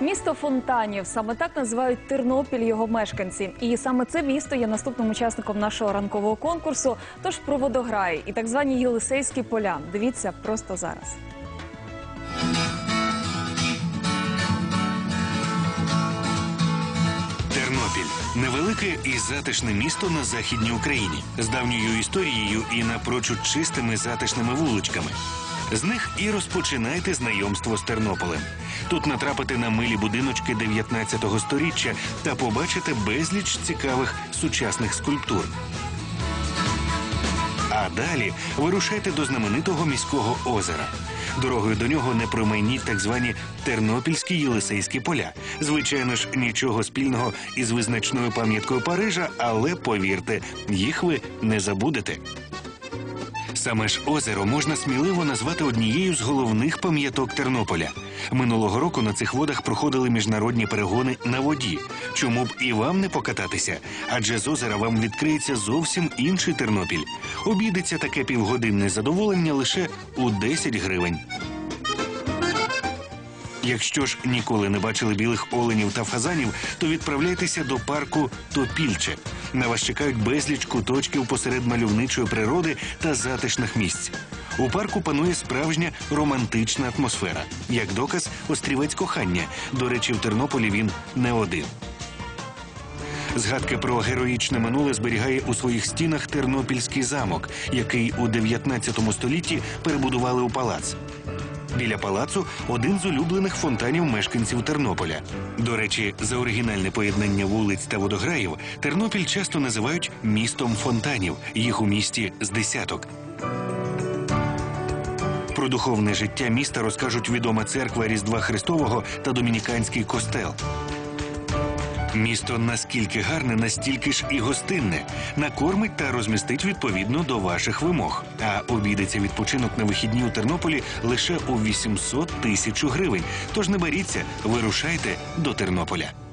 Місто фонтанів саме так називають Тернопіль його мешканці. І саме це місто є наступним учасником нашого ранкового конкурсу. Тож про водограї і так звані Єлисейські поля. Дивіться просто зараз. Тернопіль невелике і затишне місто на західній Україні з давньою історією і напрочуд чистими затишними вуличками. З них і розпочинайте знайомство з Тернополем. Тут натрапите на милі будиночки 19-го сторіччя та побачите безліч цікавих сучасних скульптур. А далі вирушайте до знаменитого міського озера. Дорогою до нього не промайніть так звані тернопільські Єлисейські поля. Звичайно ж, нічого спільного із визначною пам'яткою Парижа, але повірте, їх ви не забудете. Саме ж озеро можна сміливо назвати однією з головних пам'яток Тернополя. Минулого року на цих водах проходили міжнародні перегони на воді. Чому б і вам не покататися? Адже з озера вам відкриється зовсім інший Тернопіль. Обійдеться таке півгодинне задоволення лише у 10 гривень. Якщо ж ніколи не бачили білих оленів та фазанів, то відправляйтеся до парку Топільче. На вас чекають безліч куточків посеред мальовничої природи та затишних місць. У парку панує справжня романтична атмосфера. Як доказ, острівець кохання. До речі, в Тернополі він не один. Згадки про героїчне минуле зберігає у своїх стінах Тернопільський замок, який у 19 столітті перебудували у палац. Біля палацу один з улюблених фонтанів мешканців Тернополя. До речі, за оригінальне поєднання вулиць та водограїв Тернопіль часто називають містом фонтанів. Їх у місті з десяток. Про духовне життя міста розкажуть відома церква Різдва Христового та Домініканський костел. Місто наскільки гарне, настільки ж і гостинне. Накормить та розмістить відповідно до ваших вимог. А обійдеться відпочинок на вихідні у Тернополі лише у 800 тисяч гривень. Тож не боріться, вирушайте до Тернополя.